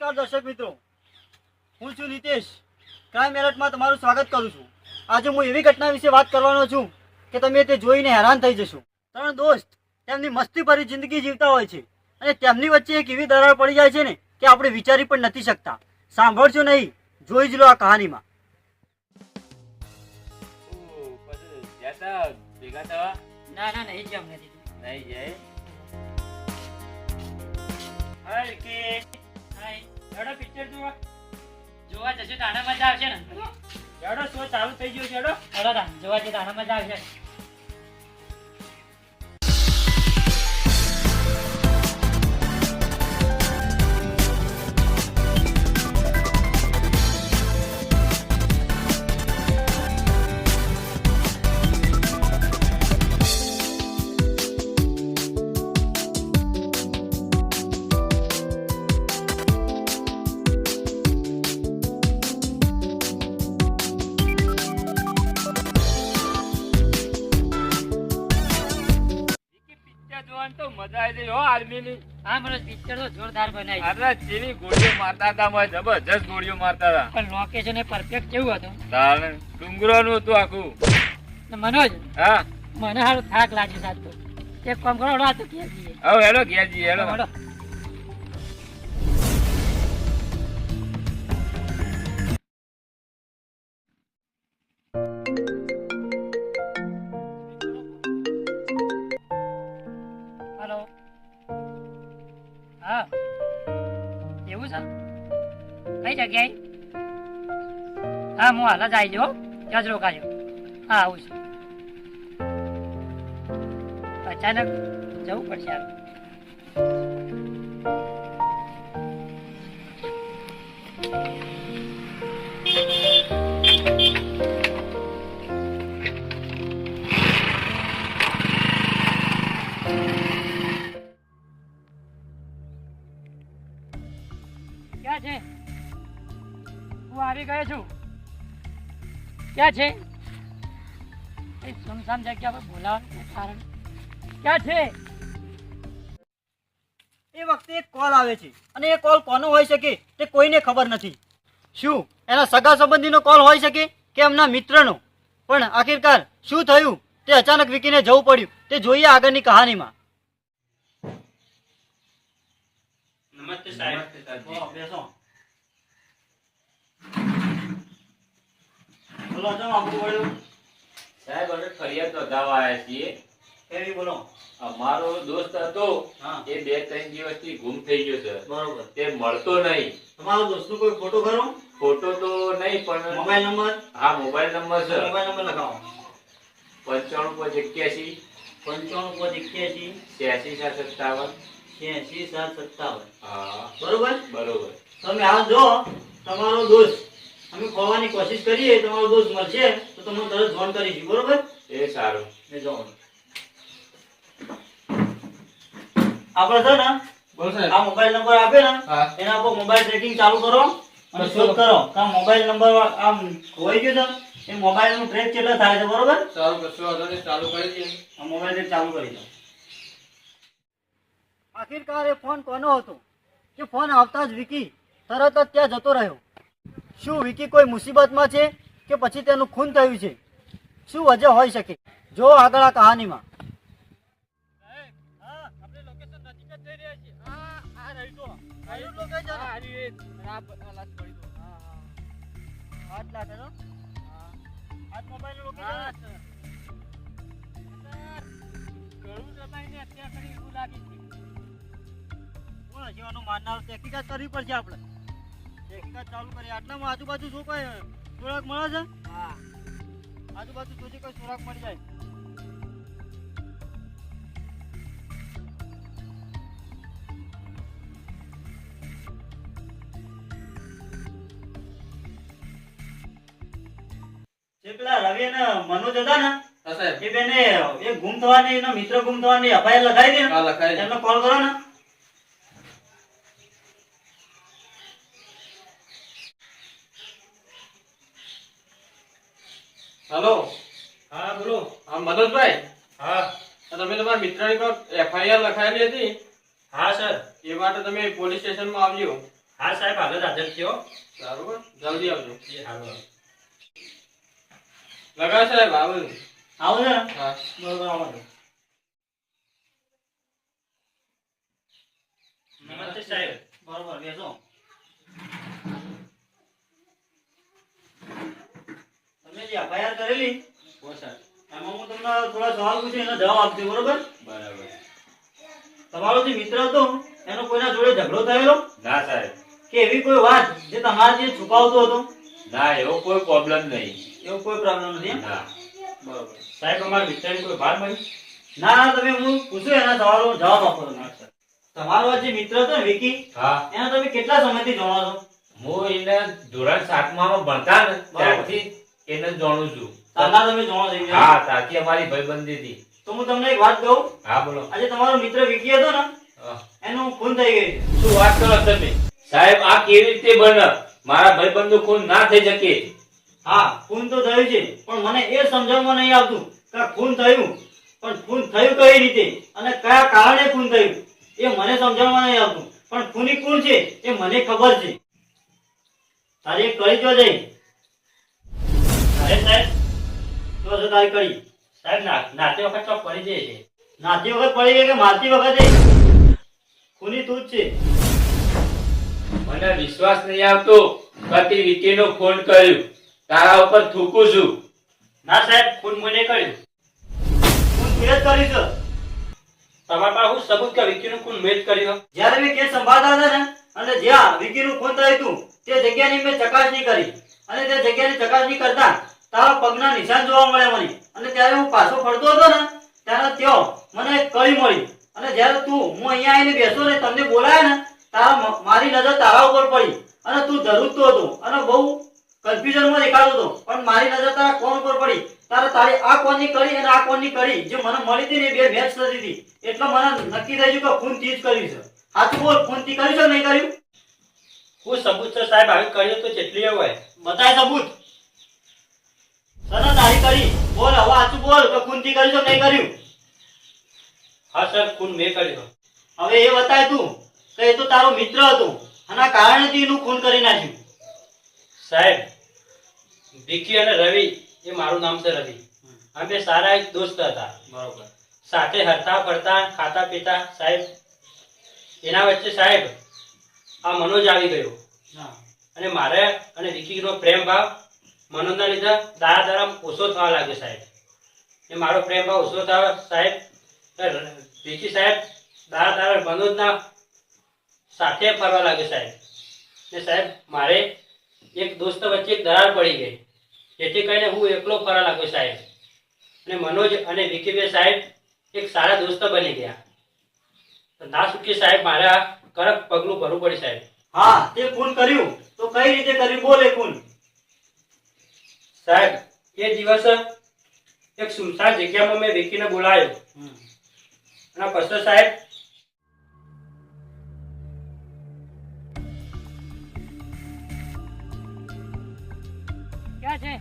દર્શક મિત્રો. હું છું નીતેશ. ક્રાઇમ એલર્ટમાં તમારું સ્વાગત કરું છું. આજે હું એવી ઘટના વિશે વાત કરવાનો છું કે તમે તે જોઈને હેરાન થઈ જશો. ત્રણ દોસ્ત તેમની મસ્તી ભરી જિંદગી જીવતા હોય છે અને તેમની વચ્ચે એક એવી દરાર પડી જાય છે ને કે આપણે વિચારી પણ નથી શકતા. સાંભળજો નહીં જોઈ જ લો આ કહાનીમાં. ભેગા થવા ના ના નહીં જમ નથી નહીં જાય. કે પિક્ચર જોવા. જોવા જશે આના મજા આવશે ને. હેડો, શો ચાલુ થઈ ગયો છે, હેડો. હેડો જોવા જશે આના મજા આવશે. ગઈ હો મને પિક્ચર તો જોરદાર બનાવી અરે જેવી ગોળીઓ મારતા હતા મને જબરજસ્ત ગોળીઓ મારતા હતા. પણ લોકેશન એ પરફેક્ટ કેવું હતું? તાણે ડુંગરોનું હતું આખું. મનોજ હા. મને હારું થાક લાગ્યો તો એક કામ કરો હેડો આ તો જઈએ. હવે હેડો ઘેર જઈએ હેડો. કઈ જગ્યાએ હા, હું હાલ જ આવી જાઉં ત્યાં જ રોકાજો હા, આવું છું. અચાનક જવું પડશે હાલ. આવી ગયો છું. ક્યાં છે? એ સુનસાન જગ્યા પર બોલાવવાનું કારણ? ક્યાં છે? એ વખતે એક કોલ આવે છે. અને એ કોલ કોનો હોઈ શકે તે કોઈને ખબર નથી. શું? એના સગા સંબંધીનો કોલ હોઈ શકે કે એમના મિત્રનો? પણ આખિરકાર શું થયું? તે અચાનક વિકીને જવું પડ્યું. તે જોઈએ આગળની કહાનીમાં. નમસ્તે સાહેબ. બેસો. બોલો, તો આખું વળ્યું? સાહેબ અમે ફરિયાદ નોંધાવા આવ્યા છીએ. કેવી બોલો? અમારો દોસ્ત હતો. એ બે ત્રણ દિવસથી ગુમ થઈ ગયો છે. બરોબર. તે મળતો નહીં. તમારો દોસ્તનો કોઈ ફોટો ખરો? ફોટો તો નહીં પણ મોબાઈલ નંબર? હા મોબાઈલ નંબર છે. મોબાઈલ નંબર લખાવો. પંચાણું પાંચ એક્યાસી. પંચાણું પાંચ એક્યાસી. છ્યાસી સાત સત્તાવન. છ્યાસી સાત સત્તાવન. હા. બરોબર? બરોબર. તમે હાલ જો તમારો દોસ્ત અમે ખોવાની કોશિશ કરીએ તમારો દોસ્ત મળશે તો તમને તરત ફોન કરીશું બરોબર? એ સારું. એ જો. આપણે છે ને બોલ સાહેબ. આ મોબાઈલ નંબર આપે ને એના પર મોબાઈલ ટ્રેકિંગ ચાલુ કરો અને શોધ કરો. કે આ મોબાઈલ નંબર આમ ખોવાઈ ગયો છે એ મોબાઈલનું ટ્રેક કેટલા થાય છે બરોબર? સારું કશું વાંધો નહીં ચાલુ કરી દઈએ. આ મોબાઈલ ટ્રેક ચાલુ કરી દો. આખિરકાર એ ફોન કોનો હતો? કે ફોન આવતા જ વિકી તરત જ ત્યાં જતો રહ્યો. શું વિકી કોઈ મુસીબતમાં છે કે પછી તેનું ખૂન થયું છે? શું વજહ હોઈ શકે? જો આગળ આ કહાનીમાં. મારનાર? તહેકીકાત કરવી પડશે આપણે. તહેકીકાત ચાલુ કરીએ. આટલામાં આજુબાજુ શું કોઈ સુરાક મળે છે? આજુબાજુ જોજે કઈ સુરાક મળી જાય. જે પેલા રવિ અને મનોજ હતા ને એ બેને એ ગુમ થવાની એનો મિત્ર ગુમ થવાની અપાય લખાઈ દે. એમને કોલ કરો ને. હેલો. હા બોલો. હા મનોજભાઈ. હા. તમે તમારા મિત્રની પર એફઆઈઆર લખાયેલી હતી? હા સર. એ માટે તમે પોલીસ સ્ટેશનમાં આવજો. હા સાહેબ આગળ હાજર થયો. બરાબર? જલ્દી આવજો. એ હારું લગાવ સાહેબ આવું. આવો ને? હા. બરોબર આવો નમસ્તે સાહેબ. બરોબર બેસો તમે જે એફઆઈઆર કરેલી. એમાં હું તમને થોડા સવાલ પૂછું એનો જવાબ આપજો બરોબર? બરાબર. તમારો જે મિત્ર હતો એનો કોઈના જોડે ઝઘડો થયેલો? ના સાહેબ. કે એવી કોઈ વાત જે તમારાથી છુપાવતો હતો? ના એવો કોઈ પ્રોબ્લેમ નહીં. એવો કોઈ પ્રોબ્લેમ નથી ના. બરોબર. સાહેબ અમારા મિત્રની કોઈ ભાર મળી? ના ના તમે હું પૂછું એના સવાલો જવાબ આપો તમે. તમારો જે મિત્ર હતો ને વિકી હા. એના તમે કેટલા સમયથી જાણો છો? હું એને ધોરણ સાતમામાં ભણતા ને ત્યારથી એને જાણું છું. તાના તમે જાણો છો હા ત્યાંથી અમારી ભાઈબંધી હતી. તો હું તમને એક વાત કહું? હા બોલો. આજે તમારો મિત્ર વિકી હતો ને. એનું ખૂન થઈ ગયું છે. શું વાત કરો તમે? સાહેબ આ કેવી રીતે બને? મારા ભાઈબંધનું ખૂન ના થઈ શકે. હા ખૂન તો થયું છે પણ મને એ સમજાવવામાં નહીં આવતું કે ખૂન થયું. પણ ખૂન થયું કઈ રીતે અને કયા કારણે ખૂન થયું એ મને સમજાવવામાં નહીં આવતું. પણ ખૂની કોણ છે એ મને ખબર છે. તારે કળી જો જઈ. અરે સાહેબ તો છે તારી સાહેબ ના- વખત ચોક પડી જાય છે નાતી વખત પડી ગઈ કે મારતી વખતે ખૂની તું જ છે. મને વિશ્વાસ નહીં આવતો પતિ વિકીનું ફોન કર્યું. તારા ઉપર થૂકું છું. ના સાહેબ ખૂન મને કર્યું. ખૂન તે જ કર્યું છે. તમારા પાસે હું સબૂત કે વિકીનું ખૂન મેં જ કર્યું જ્યારે મેં કેસ સંભાળતા હતા ને અને જ્યાં વિકીનું ખૂન થયું હતું તે જગ્યાની મેં ચકાસણી કરી. અને તે જગ્યાની ચકાસણી કરતા તારા પગના નિશાન જોવા મળ્યા મને. અને ત્યારે હું પાછો ફરતો હતો ને ત્યારે ત્યાં મને એક કળી મળી. અને જ્યારે તું હું અહીંયા આવીને બેસો ને તમને બોલાય ને તારા મારી નજર તારા ઉપર પડી. અને તું ધરૂતો હતો અને બહુ કન્ફ્યુઝનમાં દેખાતો હતો. પણ મારી નજર તારા કોણ ઉપર પડી? તારે તારી આ કોણની કળી અને આ કોણની કળી જે મને મળી હતી ને બે મેચ થતી હતી. એટલે મને નક્કી થઈ ગયું કે ખૂનથી જ કર્યું છે. સાચું બોલ ખૂનથી કર્યું છે નહીં કર્યું? હું સબૂત છે સાહેબ આવી કર્યું તો જેટલી હોય. બતાય સબૂત. સના તારી કરી. બોલ હવે સાચું બોલ કે ખૂન તી કર્યું નહીં કર્યું? હા સર ખૂન મેં કર્યું હવે એ બતાય તું કે એ તો તારો મિત્ર હતો. આના કારણેથી એનું ખૂન કરી નાખ્યું. સાહેબ વિકી અને રવિ એ મારું નામ છે રવિ. અમે સારા એક દોસ્ત હતા. બરોબર. સાથે હરતા ફરતા ખાતા પીતા સાહેબ એના વચ્ચે સાહેબ આ મનોજ આવી ગયો. અને મારે અને વિકીનો પ્રેમ ભાવ મનોજના લીધે દારા દારા ઓછો થવા લાગ્યો સાહેબ. એ મારો પ્રેમ ભાવ ઓછો થયો સાહેબ. ભીખી સાહેબ, દારા દારા મનોજના સાથે ફરવા લાગ્યો સાહેબ. ને સાહેબ, મારે એક દોસ્ત વચ્ચે એક દરાર પડી ગઈ. જેથી કરીને હું એકલો ફરવા લાગ્યો સાહેબ. અને મનોજ અને વિકીબે સાહેબ એક સારા દોસ્ત બની ગયા. ના સુખી સાહેબ, મારે કડક પગલું ભરવું પડે સાહેબ. હા, તે ખૂન કર્યું. તો કઈ રીતે કર્યું? બોલ ખૂન. સાહેબ એ દિવસ એક સુમસાન જગ્યામાં મેં વિકીને બોલાયો. અને પછી સાહેબ ક્યાં છે?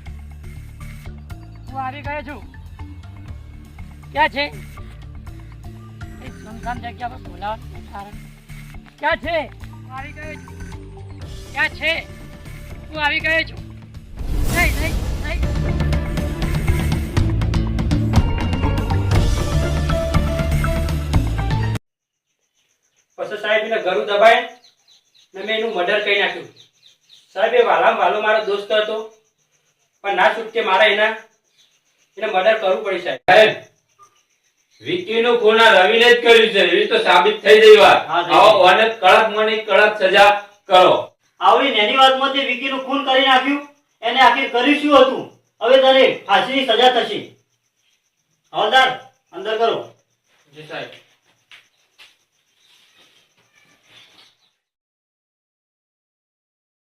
હું આવી ગયો છું. ક્યાં છે? એક સુનસાન જગ્યા પર બોલાવવાનું કારણ? ક્યાં છે? આવી ગયો છું. ક્યાં છે? હું આવી ગયો છું. પછી સાહેબ એને ગળું દબાય ને મેં એનું મર્ડર કરી નાખ્યું. સાહેબ એ વાલામાં વાલો મારો દોસ્ત હતો પણ ના છૂટકે મારે એના એને મર્ડર કરવું પડી સાહેબ. સાહેબ વિકીનું ખૂન આ રવિને જ કર્યું છે. એવી તો સાબિત થઈ ગઈ વાત. આવો અને કડક મને કડક સજા કરો. આવી નાની વાતમાંથી વિકી વિકીનું ખૂન કરી નાખ્યું? એને આખી કર્યું શું હતું? હવે તને ફાંસીની સજા થશે. હવલદાર, અંદર કરો. જી સાહેબ.